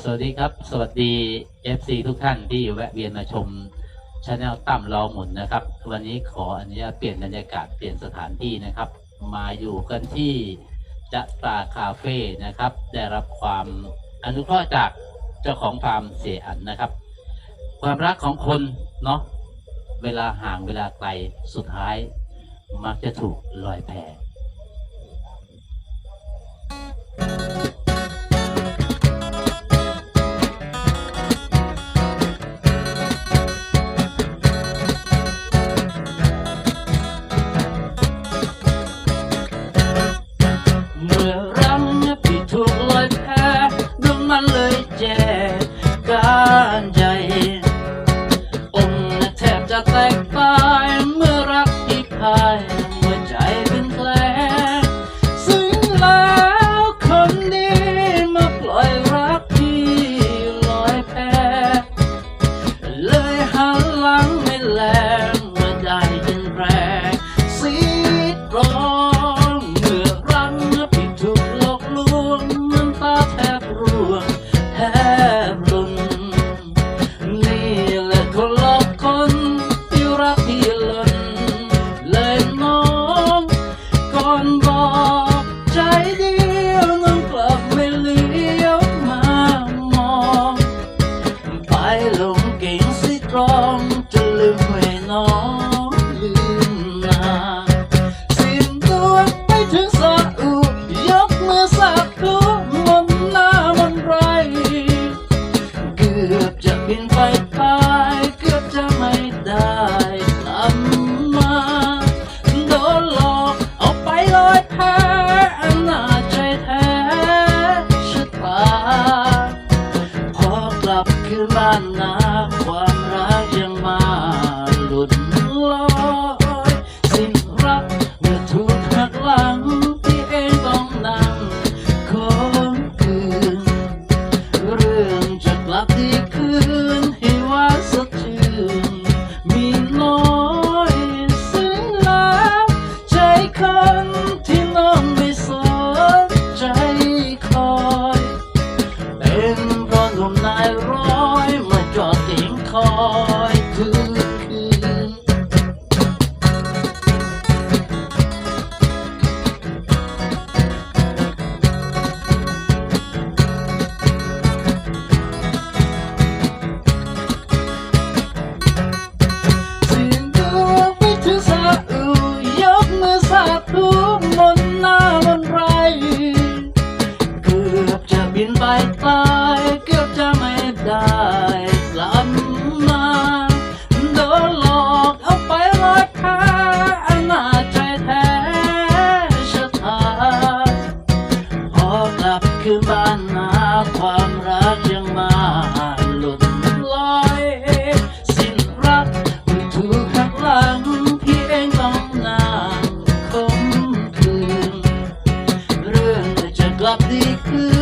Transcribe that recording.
สวัสดีครับ สวัสดี FC ทุกท่านที่แวะเวียนมาชมช anel ตั้มรอหมุนนะครับ วันนี้ขออนุญาตเปลี่ยนบรรยากาศเปลี่ยนสถานที่นะครับ มาอยู่กันที่จะตาคาเฟ่นะครับ ได้รับความอนุเคราะห์จากเจ้าของฟาร์มเสียอันนะครับ ความรักของคนเนาะเวลาห่างเวลาไกลสุดท้าย มักจะถูกลอยแพ บ คืนบ้านนาความรักยังมาหลุดลอยสิ้นรักเมื่อถูกหักหลังที่เองต้องนั่งคนคืน เรื่องจะกลับที่คืน อสาธุมนหน้ามนไร เกือบจะบินไปตายเกือบจะไม่ได้กลับมาโดนหลอกเอาไปลอยแพอนาจใจแท้ชะตาพอกลับคืนบ้านนาความ กลับดีคืน